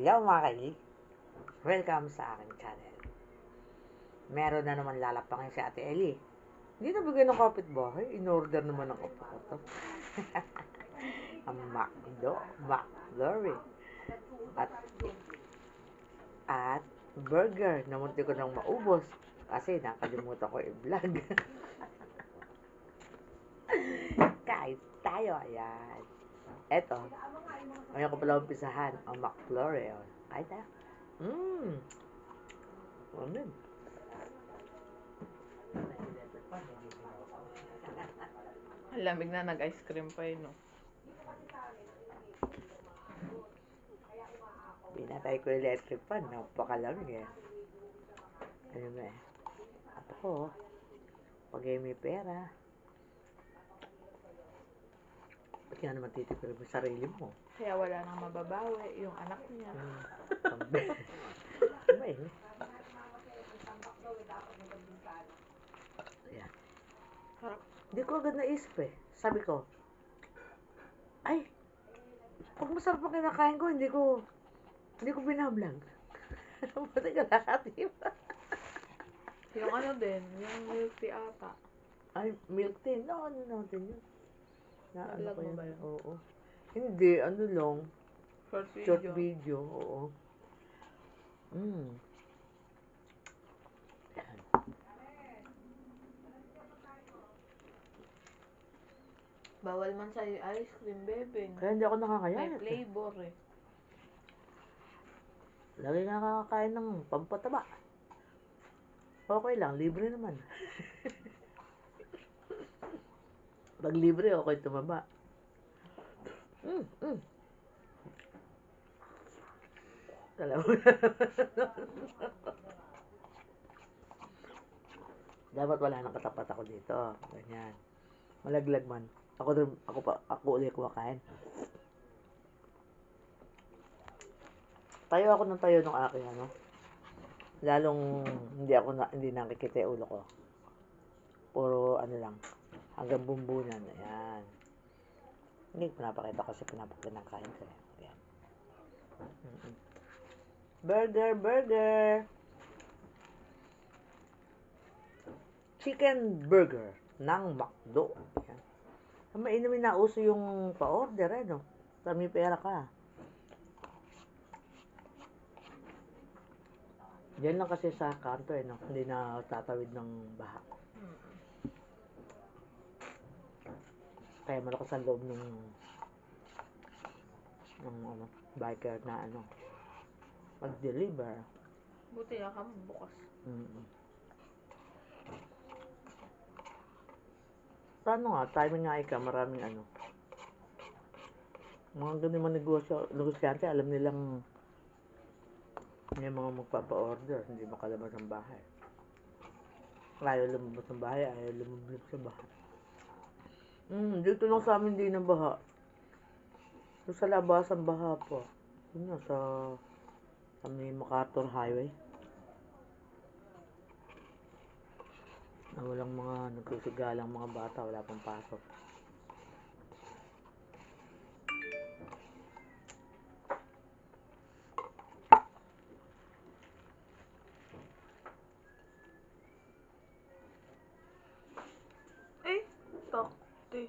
Hello mga kailig. Welcome sa aking channel. Meron na naman lalapangin si Ate Ellie. Hindi na bigyan ng kapitbahay. In-order naman ng kapo ko to. Ang McDo, McFlurry. At, at burger na munti ko nang maubos kasi nakalimutan ko i-vlog. Guys, tayo, ayan. Eto, ngayon ko pala umpisahan ang. Oh. Ay, tayo. Mmm. Ano Ang lamig na nag-ice cream pa yun, no? Pinatay ko yung electric fan. Napakalamig eh. Ano ba eh. Ako, pag may pera, ba't nga naman titipir mo sarili mo? Kaya wala nang mababawi yung anak niya. Hmm. Ano eh. Ayan. Harap. Hindi ko agad naisip eh. Sabi ko, ay, pag masarap ang kinakain ko, hindi ko, hindi ko binablog. Buti ka lahat, di ba? Yung ano din, yung milk tea ata. Ay, milk tea. No, ano natin yun? Na, ano ko yun? ba yun? Oo. Hindi, ano lang. Short video. Short video, oo. Mm. Bawal man sa ice cream, bebe. Kaya hindi ako May nakakayat. eh. flavor eh. Lagi nga nakakain ng pampataba. Okay lang, libre naman. Pag libre, okay tumaba. Mm, mm. Alam mo Dapat wala nang katapat ako dito. Ganyan. Malaglag man. Ako, ako pa, ako ulit kumakain. Tayo ako ng tayo nung aking ano. Lalong hindi ako na, hindi nakikita ulo ko. Puro ano lang. Hanggang bumbunan. Ayan. Hindi ko pinapakita kasi pinapakita ng kain ko. eh. Ayan. Mm-mm. Burger, burger. Chicken burger ng McDo. Ayan. Mainam na uso yung pa-order eh, no? Kami pera ka. Diyan lang kasi sa kanto eh, no? Hindi na tatawid ng baha. Kaya malakas ang loob ng ng ano, biker na ano mag-deliver. Buti nga ka bukas. Mm. Paano nga, timing nga ika, maraming ano. Mga ganun mga negosyo, negosyante, alam nilang may mga magpapa-order, hindi makalabas ng bahay. Ayaw lumabas ng bahay, ayaw lumabas sa bahay. Hmm, dito lang sa amin din ang baha. Doon sa labas ang baha po. Yun nga, sa, sa may MacArthur Highway. na walang mga nagsusugalang mga bata, wala pang pasok. Takti.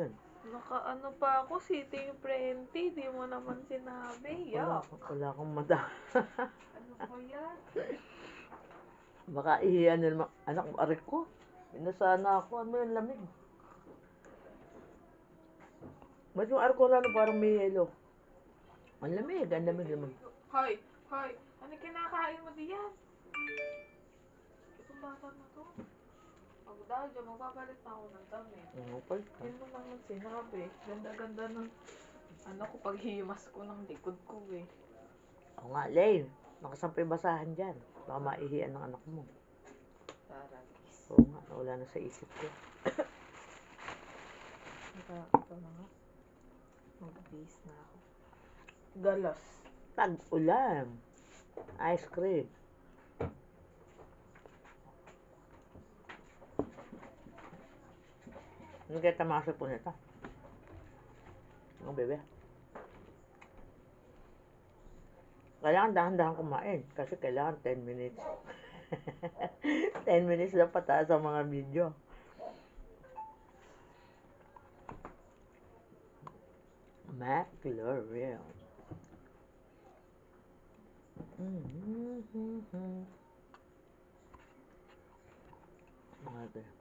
Yun. Naka-ano pa ako, sitting plenty. Di mo naman sinabi. Wala, Yak. wala akong mata. Ano ba yan? Baka ihiyan na naman. Anak, arik ko. Inasana ako. Ano yung lamig? Ba't yung arik ko na parang may yelo? Ang lamig, ang lamig naman. Hoy, hoy. Ano kinakain mo diyan? Itong bata na to. Pag dahil dyan, magpapalit na ako ng damit. Ang upal ka. Yun mo naman sinabi. Ganda-ganda ng ano ko paghimas ko ng likod ko eh. Oo nga, Lane. Nakasampay basahan dyan. Baka maihiyan ng anak mo. Taragis. Oo nga, wala na sa isip ko. Ito, ito na nga. Mag-base na ako. Galas. Tag-ulan. Ice cream. Ano kaya tamasok po nito? Ang bebe. Kailangan dahan-dahan kumain kasi kailangan 10 minutes. 10 minutes lang pataas sa mga video. McLaren. Mm-hmm. Ate.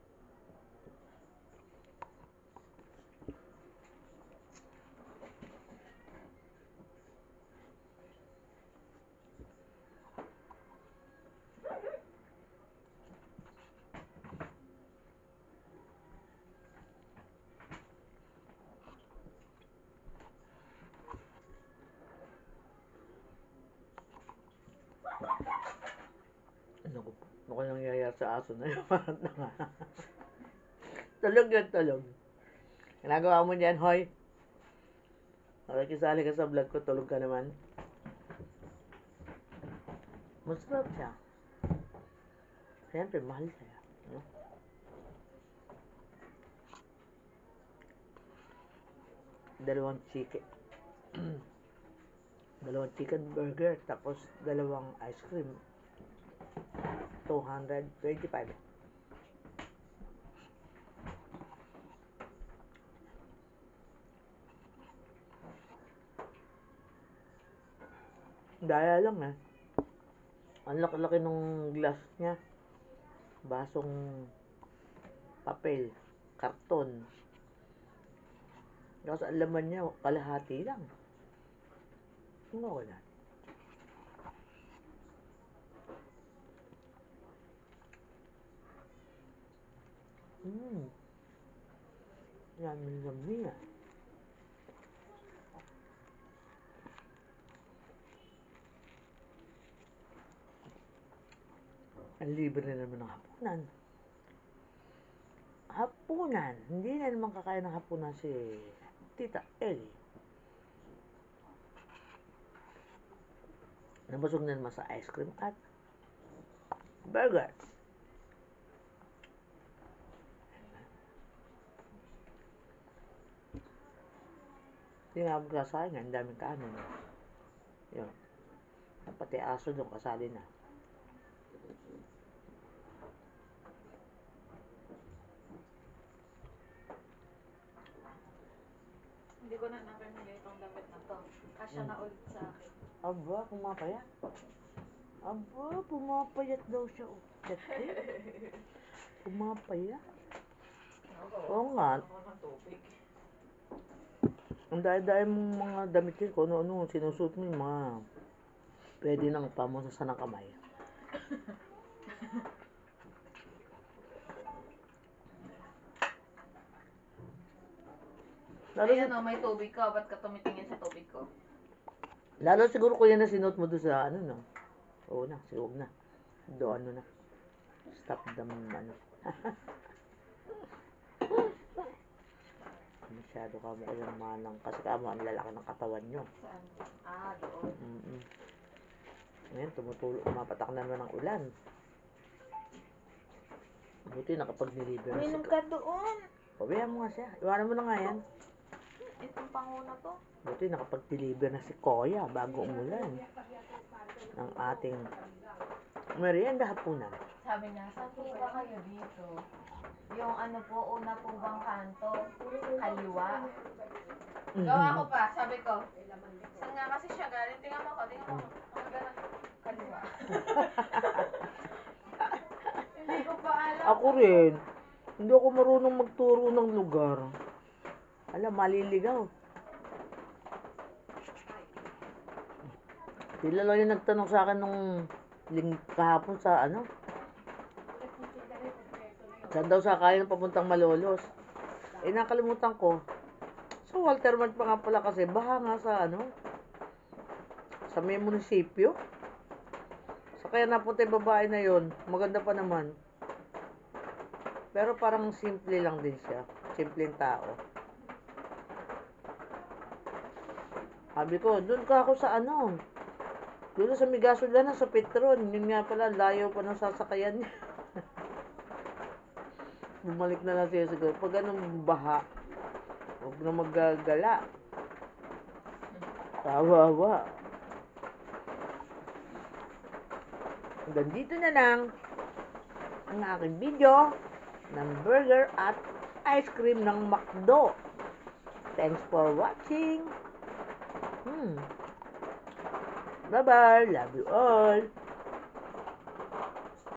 Ano ko, ano ko nangyayari sa aso na yun? Parang tanga. tulog yun, tulog. Ginagawa mo dyan, hoy. Nakikisali ka sa vlog ko, tulog ka naman. Masarap siya. Siyempre, mahal siya. No? Dalawang chicken. dalawang chicken burger, tapos dalawang ice cream. 225. Daya lang eh. Ang laki-laki nung glass niya. Basong papel, karton. Tapos ang laman niya, kalahati lang. Ano ko na? Yan, lami ah. Ang libre na naman ng hapunan. Hapunan. Hindi na naman kakain ng hapunan si Tita Ellie. Nabusog na naman sa ice cream at burger. Hindi nga magkasayang, ang daming kanin. Yun. Pati aso doon kasali na. Hindi ko na napamili itong damit na to. Kasya na ulit sa akin. Aba, pumapayat. Aba, pumapayat daw siya. Oh. Dati. Pumapayat. Oo nga. Ako ng tubig. Ang dahil-dahil mong mga damit yun, kung ano-ano, sinusuot mo yung mga pwede nang pamusa ng kamay. Lalo, Ayan o, may tubig ka. Ba't ka tumitingin sa tubig ko? lalo siguro ko yan na sinuot mo doon sa ano no. Oo na, sige huwag na. Do ano na. Stop the ano. Masyado ka mo kayang manang kasi ka mo ang lalaki ng katawan nyo. Saan? Ah, doon. Mm-mm. Ngayon, tumutulo, pumapatak na naman ang ulan. Buti nakapag-deliver na Minom ka doon. Pabayaan mo nga siya. Iwanan mo na nga yan. Itong panguna to. Buti nakapag-deliver na si Koya bago umulan. Ng ating merienda hapunan. Sabi niya, saan po ba kayo dito? Yung ano po, una po bang kanto? Kaliwa? Gawa ko pa, sabi ko. Saan nga kasi siya galing? Tingnan mo ko, tingnan mo. Ano ganun? Kaliwa. Hindi ko pa alam. Ako rin. Hindi ako marunong magturo ng lugar. Alam, maliligaw. Sila lang yung nagtanong sa akin nung ling kahapon sa ano. Saan daw sakay na papuntang Malolos? Eh, nakalimutan ko. Sa Walterman pa nga pala kasi, baha nga sa ano, sa may munisipyo. Sa kaya napunta yung babae na yon maganda pa naman. Pero parang simple lang din siya. Simpleng tao. Sabi ko, doon ka ako sa ano. Doon sa Migasolana, sa Petron. Yun nga pala, layo pa ng sasakayan niya. Bumalik na lang siya siguro. Pag anong baha, huwag na maggagala. Kawawa. Hanggang dito na lang ang aking video ng burger at ice cream ng McDo. Thanks for watching. Hmm. Bye-bye. Love you all.